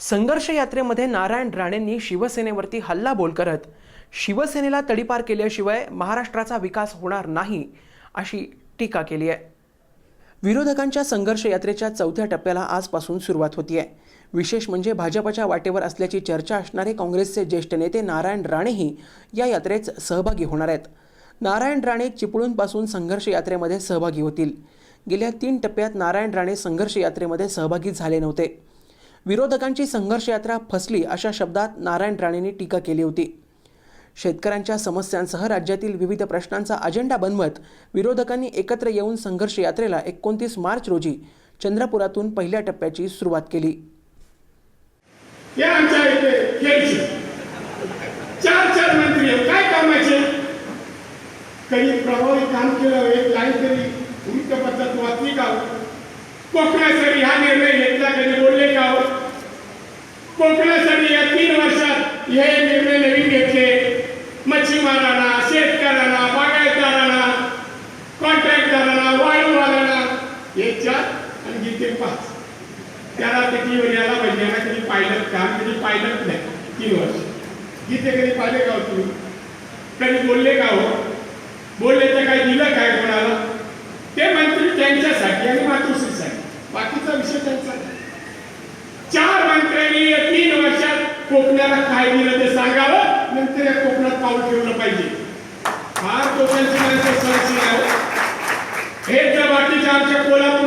संघर्ष यात्रेमध्ये नारायण राणेंनी शिवसेनेवरती हल्लाबोल करत शिवसेनेला तडीपार केल्याशिवाय महाराष्ट्राचा विकास होणार नाही अशी टीका केली आहे. विरोधकांच्या संघर्ष यात्रेच्या चौथ्या टप्प्याला आजपासून सुरुवात होतीये. विशेष म्हणजे भाजपच्या वाटेवर असल्याची चर्चा असणारे काँग्रेसचे ज्येष्ठ नेते नारायण राणेही या यात्रेत सहभागी होणार आहेत. नारायण राणे चिपळूणपासून संघर्ष यात्रेमध्ये सहभागी होतील. गेल्या तीन टप्प्यात नारायण राणे संघर्ष यात्रेमध्ये सहभागी झाले नव्हते. विरोधकांची संघर्ष यात्रा फसली अशा शब्दात नारायण राणेंनी टीका केली होती. शेतकऱ्यांच्या समस्यांसह राज्यातील विविध प्रश्नांचा अजेंडा बनवत विरोधकांनी एकत्र येऊन संघर्ष यात्रेला एकोणतीस मार्च रोजी चंद्रपुरातून पहिल्या टप्प्याची सुरुवात केली. चार चार मंत्री आहेत. काय कामाचे? काही प्रभावी काम केलं एक लाईन तरी वृत्तपत्रात वाचली का? कोकणासाठी हा निर्णय घेतला कधी बोलले का हो? कोकणासाठी या तीन वर्षात हे निर्णय नवीन घेतले मच्छीमारांना शेतकऱ्यांना बागायतदारांना कॉन्ट्रॅक्टदारांना वाळूवाल्यांना हे चार आणि गीते पाच. त्याला ते टीव्हीवर यायला पाहिजे याला कधी पाहिलं काम कधी पाहिलंच नाही. तीन वर्ष. गीते कधी पाहिले का हो तुम्ही? कधी बोलले का हो? बोलले तर काही दिलं काय कोणाला? ते मंत्री त्यांच्यासाठी आणि मातृश्रीसाठी. बाकीचा विषय त्यांचा चार मंत्र्यांनी तीन वर्ष कोकणाला काय दिलं ते सांगावं? नंतर या कोकणात पाऊल ठेवलं पाहिजे. फार कोकणची माणसं आहे हे जर बाकीच्या आमच्या कोल्हापूर